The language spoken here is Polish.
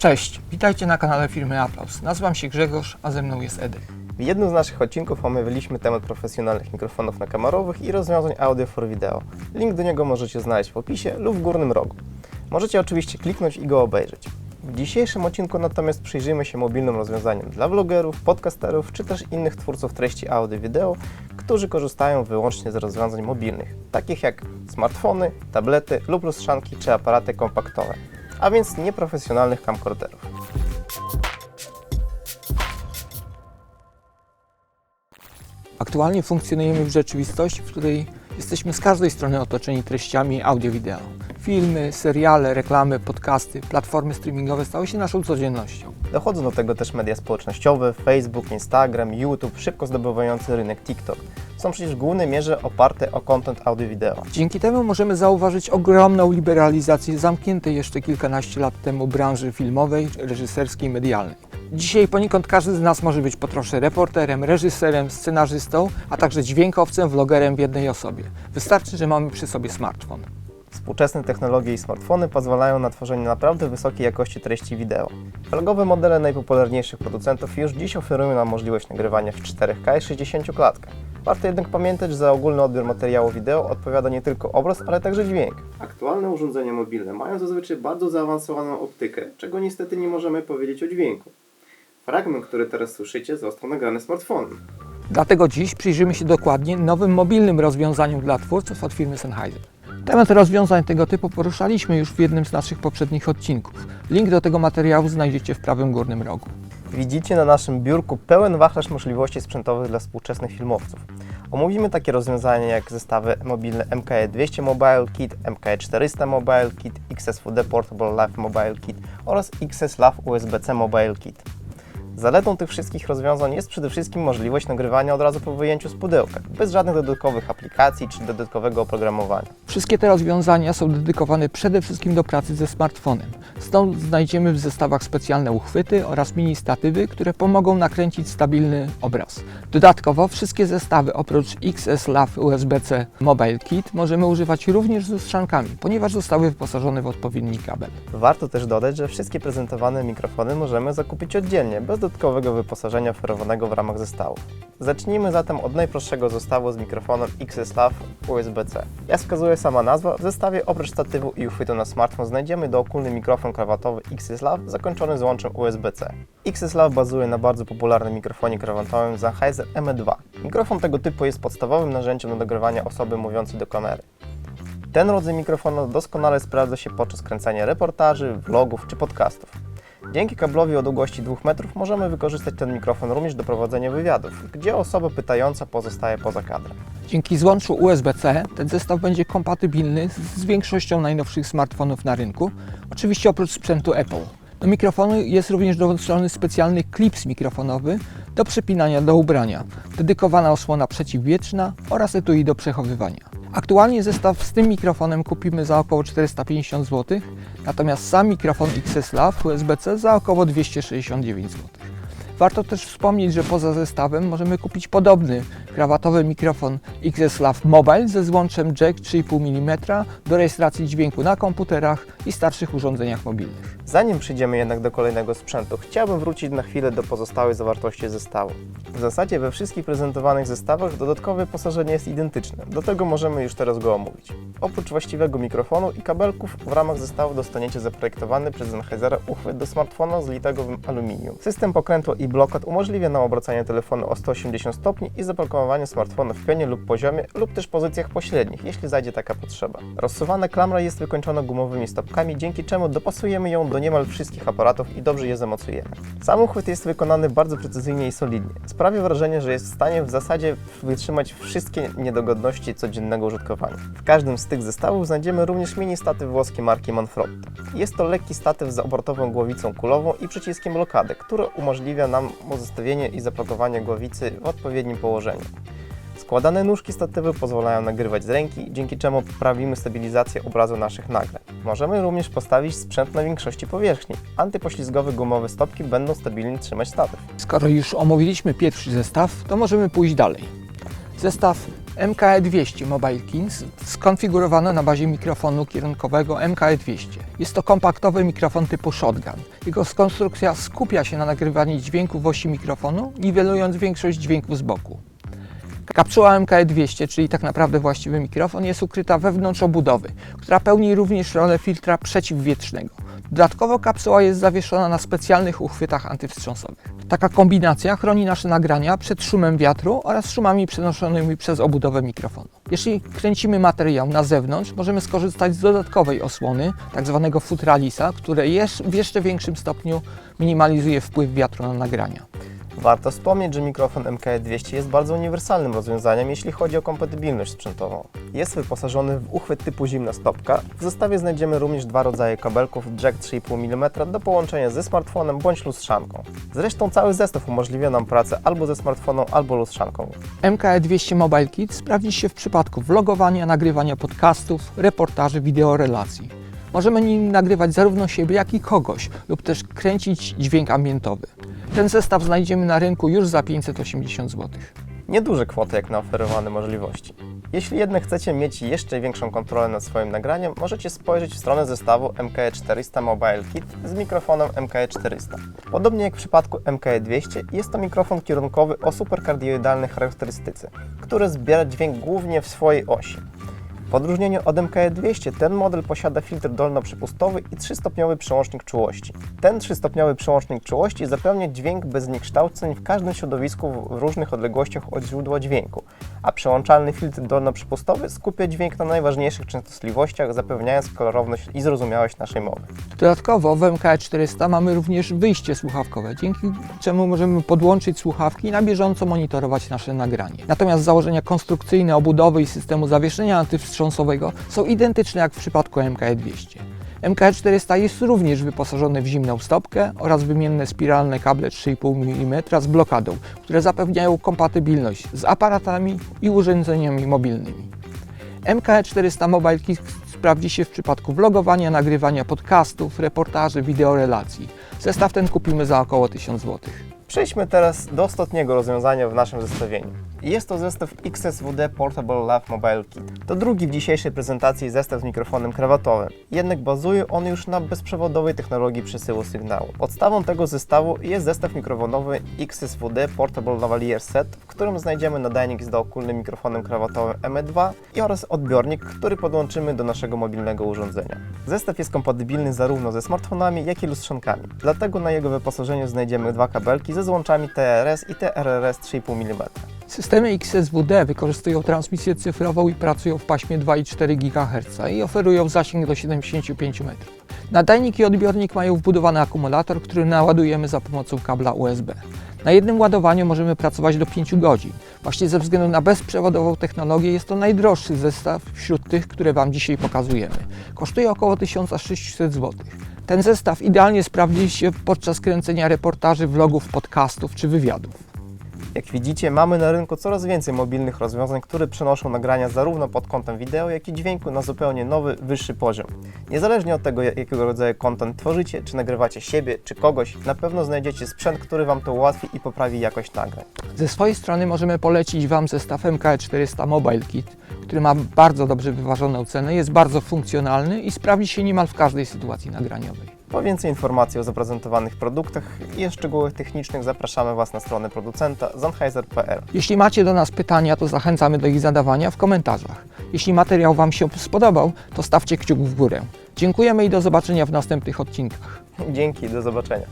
Cześć, witajcie na kanale firmy Aplaus. Nazywam się Grzegorz, a ze mną jest Edek. W jednym z naszych odcinków omówiliśmy temat profesjonalnych mikrofonów nakamerowych i rozwiązań audio for video. Link do niego możecie znaleźć w opisie lub w górnym rogu. Możecie oczywiście kliknąć i go obejrzeć. W dzisiejszym odcinku natomiast przyjrzymy się mobilnym rozwiązaniom dla vlogerów, podcasterów czy też innych twórców treści audio-wideo, którzy korzystają wyłącznie z rozwiązań mobilnych, takich jak smartfony, tablety lub lustrzanki czy aparaty kompaktowe, a więc nieprofesjonalnych camcorderów. Aktualnie funkcjonujemy w rzeczywistości, w której jesteśmy z każdej strony otoczeni treściami audio-wideo. Filmy, seriale, reklamy, podcasty, platformy streamingowe stały się naszą codziennością. Dochodzą do tego też media społecznościowe, Facebook, Instagram, YouTube, szybko zdobywający rynek TikTok. Są przecież w głównej mierze oparte o content audio-wideo. Dzięki temu możemy zauważyć ogromną liberalizację zamkniętej jeszcze kilkanaście lat temu branży filmowej, reżyserskiej, medialnej. Dzisiaj poniekąd każdy z nas może być po trosze reporterem, reżyserem, scenarzystą, a także dźwiękowcem, vlogerem w jednej osobie. Wystarczy, że mamy przy sobie smartfon. Współczesne technologie i smartfony pozwalają na tworzenie naprawdę wysokiej jakości treści wideo. Vlogowe modele najpopularniejszych producentów już dziś oferują nam możliwość nagrywania w 4K i 60 klatkach. Warto jednak pamiętać, że za ogólny odbiór materiału wideo odpowiada nie tylko obraz, ale także dźwięk. Aktualne urządzenia mobilne mają zazwyczaj bardzo zaawansowaną optykę, czego niestety nie możemy powiedzieć o dźwięku. Fragment, który teraz słyszycie, został nagrany smartfonem. Dlatego dziś przyjrzymy się dokładnie nowym mobilnym rozwiązaniom dla twórców od firmy Sennheiser. Temat rozwiązań tego typu poruszaliśmy już w jednym z naszych poprzednich odcinków. Link do tego materiału znajdziecie w prawym górnym rogu. Widzicie na naszym biurku pełen wachlarz możliwości sprzętowych dla współczesnych filmowców. Omówimy takie rozwiązania jak zestawy mobilne MKE200 Mobile Kit, MKE400 Mobile Kit, XSVD Portable Live Mobile Kit oraz XS Lav USB-C Mobile Kit. Zaletą tych wszystkich rozwiązań jest przede wszystkim możliwość nagrywania od razu po wyjęciu z pudełka, bez żadnych dodatkowych aplikacji czy dodatkowego oprogramowania. Wszystkie te rozwiązania są dedykowane przede wszystkim do pracy ze smartfonem. Stąd znajdziemy w zestawach specjalne uchwyty oraz mini statywy, które pomogą nakręcić stabilny obraz. Dodatkowo wszystkie zestawy oprócz XS Lav USB-C Mobile Kit możemy używać również z lustrzankami, ponieważ zostały wyposażone w odpowiedni kabel. Warto też dodać, że wszystkie prezentowane mikrofony możemy zakupić oddzielnie, bez dodatkowego wyposażenia oferowanego w ramach zestawu. Zacznijmy zatem od najprostszego zestawu z mikrofonem XS Lav USB-C. Jak wskazuje sama nazwa, w zestawie oprócz statywu i uchwytu na smartfon znajdziemy dookólny mikrofon krawatowy XS Lav zakończony złączem USB-C. XS Lav bazuje na bardzo popularnym mikrofonie krawatowym Sennheiser ME2. Mikrofon tego typu jest podstawowym narzędziem do nagrywania osoby mówiącej do kamery. Ten rodzaj mikrofonu doskonale sprawdza się podczas kręcenia reportaży, vlogów czy podcastów. Dzięki kablowi o długości 2 metrów możemy wykorzystać ten mikrofon również do prowadzenia wywiadów, gdzie osoba pytająca pozostaje poza kadrem. Dzięki złączu USB-C ten zestaw będzie kompatybilny z, większością najnowszych smartfonów na rynku, oczywiście oprócz sprzętu Apple. Do mikrofonu jest również dołączony specjalny klips mikrofonowy do przypinania do ubrania, dedykowana osłona przeciwwietrzna oraz etui do przechowywania. Aktualnie zestaw z tym mikrofonem kupimy za około 450 zł, natomiast sam mikrofon XS Lav USB-C za około 269 zł. Warto też wspomnieć, że poza zestawem możemy kupić podobny krawatowy mikrofon XS Lav Mobile ze złączem jack 3,5 mm do rejestracji dźwięku na komputerach i starszych urządzeniach mobilnych. Zanim przejdziemy jednak do kolejnego sprzętu, chciałbym wrócić na chwilę do pozostałej zawartości zestawu. W zasadzie we wszystkich prezentowanych zestawach dodatkowe wyposażenie jest identyczne, do tego możemy już teraz go omówić. Oprócz właściwego mikrofonu i kabelków w ramach zestawu dostaniecie zaprojektowany przez Sennheisera uchwyt do smartfona z litego aluminium. System pokrętła i blokad umożliwia nam obracanie telefonu o 180 stopni i zapakowanie smartfonu w pionie lub poziomie lub też pozycjach pośrednich, jeśli zajdzie taka potrzeba. Rozsuwana klamra jest wykończona gumowymi stopkami, dzięki czemu dopasujemy ją do niemal wszystkich aparatów i dobrze je zamocujemy. Sam uchwyt jest wykonany bardzo precyzyjnie i solidnie. Sprawia wrażenie, że jest w stanie w zasadzie wytrzymać wszystkie niedogodności codziennego użytkowania. W każdym z tych zestawów znajdziemy również mini statyw włoskiej marki Manfrotto. Jest to lekki statyw z obrotową głowicą kulową i przyciskiem blokady, który umożliwia nam zestawienie i zapakowanie głowicy w odpowiednim położeniu. Składane nóżki statywy pozwalają nagrywać z ręki, dzięki czemu poprawimy stabilizację obrazu naszych nagrań. Możemy również postawić sprzęt na większości powierzchni. Antypoślizgowe gumowe stopki będą stabilnie trzymać statyw. Skoro już omówiliśmy pierwszy zestaw, to możemy pójść dalej. Zestaw MKE200 Mobile Kins skonfigurowane na bazie mikrofonu kierunkowego MKE200. Jest to kompaktowy mikrofon typu shotgun. Jego konstrukcja skupia się na nagrywaniu dźwięku w osi mikrofonu, niwelując większość dźwięków z boku. Kapsuła MKE200, czyli tak naprawdę właściwy mikrofon, jest ukryta wewnątrz obudowy, która pełni również rolę filtra przeciwwietrznego. Dodatkowo kapsuła jest zawieszona na specjalnych uchwytach antywstrząsowych. Taka kombinacja chroni nasze nagrania przed szumem wiatru oraz szumami przenoszonymi przez obudowę mikrofonu. Jeśli kręcimy materiał na zewnątrz, możemy skorzystać z dodatkowej osłony, tzw. futralisa, które w jeszcze większym stopniu minimalizuje wpływ wiatru na nagrania. Warto wspomnieć, że mikrofon MKE200 jest bardzo uniwersalnym rozwiązaniem, jeśli chodzi o kompatybilność sprzętową. Jest wyposażony w uchwyt typu zimna stopka. W zestawie znajdziemy również dwa rodzaje kabelków jack 3,5 mm do połączenia ze smartfonem bądź lustrzanką. Zresztą cały zestaw umożliwia nam pracę albo ze smartfonem, albo lustrzanką. MKE200 Mobile Kit sprawdzi się w przypadku vlogowania, nagrywania podcastów, reportaży, wideo relacji. Możemy nim nagrywać zarówno siebie, jak i kogoś lub też kręcić dźwięk ambientowy. Ten zestaw znajdziemy na rynku już za 580 zł. Nieduże kwoty jak na oferowane możliwości. Jeśli jednak chcecie mieć jeszcze większą kontrolę nad swoim nagraniem, możecie spojrzeć w stronę zestawu MKE400 Mobile Kit z mikrofonem MKE400. Podobnie jak w przypadku MKE200, jest to mikrofon kierunkowy o superkardioidalnej charakterystyce, który zbiera dźwięk głównie w swojej osi. W odróżnieniu od MKE200 ten model posiada filtr dolnoprzepustowy i 3-stopniowy przełącznik czułości. Ten 3-stopniowy przełącznik czułości zapewnia dźwięk bez zniekształceń w każdym środowisku w różnych odległościach od źródła dźwięku, a przełączalny filtr dolnoprzepustowy skupia dźwięk na najważniejszych częstotliwościach, zapewniając klarowność i zrozumiałość naszej mowy. Dodatkowo w MKE400 mamy również wyjście słuchawkowe, dzięki czemu możemy podłączyć słuchawki i na bieżąco monitorować nasze nagranie. Natomiast założenia konstrukcyjne obudowy i systemu zawieszenia antywstrząsowego są identyczne jak w przypadku MKE200. MKE400 jest również wyposażony w zimną stopkę oraz wymienne spiralne kable 3,5 mm z blokadą, które zapewniają kompatybilność z aparatami i urządzeniami mobilnymi. MKE400 Mobile Kit sprawdzi się w przypadku vlogowania, nagrywania podcastów, reportaży, wideorelacji. Zestaw ten kupimy za około 1000 zł. Przejdźmy teraz do ostatniego rozwiązania w naszym zestawieniu. Jest to zestaw XSWD Portable Lav Mobile Kit. To drugi w dzisiejszej prezentacji zestaw z mikrofonem krawatowym, jednak bazuje on już na bezprzewodowej technologii przesyłu sygnału. Podstawą tego zestawu jest zestaw mikrofonowy XSWD Portable Lavalier Set, w którym znajdziemy nadajnik z dookólnym mikrofonem krawatowym ME2 i oraz odbiornik, który podłączymy do naszego mobilnego urządzenia. Zestaw jest kompatybilny zarówno ze smartfonami, jak i lustrzankami. Dlatego na jego wyposażeniu znajdziemy dwa kabelki ze złączami TRS i TRRS 3,5 mm. Systemy XSWD wykorzystują transmisję cyfrową i pracują w paśmie 2,4 GHz i oferują zasięg do 75 metrów. Nadajnik i odbiornik mają wbudowany akumulator, który naładujemy za pomocą kabla USB. Na jednym ładowaniu możemy pracować do 5 godzin. Właśnie ze względu na bezprzewodową technologię jest to najdroższy zestaw wśród tych, które Wam dzisiaj pokazujemy. Kosztuje około 1600 zł. Ten zestaw idealnie sprawdzi się podczas kręcenia reportaży, vlogów, podcastów czy wywiadów. Jak widzicie, mamy na rynku coraz więcej mobilnych rozwiązań, które przenoszą nagrania zarówno pod kątem wideo, jak i dźwięku na zupełnie nowy, wyższy poziom. Niezależnie od tego, jakiego rodzaju content tworzycie, czy nagrywacie siebie, czy kogoś, na pewno znajdziecie sprzęt, który Wam to ułatwi i poprawi jakość nagrań. Ze swojej strony możemy polecić Wam zestaw MKE400 Mobile Kit, który ma bardzo dobrze wyważoną cenę, jest bardzo funkcjonalny i sprawdzi się niemal w każdej sytuacji nagraniowej. Po więcej informacji o zaprezentowanych produktach i o szczegółach technicznych zapraszamy Was na stronę producenta Sennheiser.pl. Jeśli macie do nas pytania, to zachęcamy do ich zadawania w komentarzach. Jeśli materiał Wam się spodobał, to stawcie kciuk w górę. Dziękujemy i do zobaczenia w następnych odcinkach. Dzięki, do zobaczenia.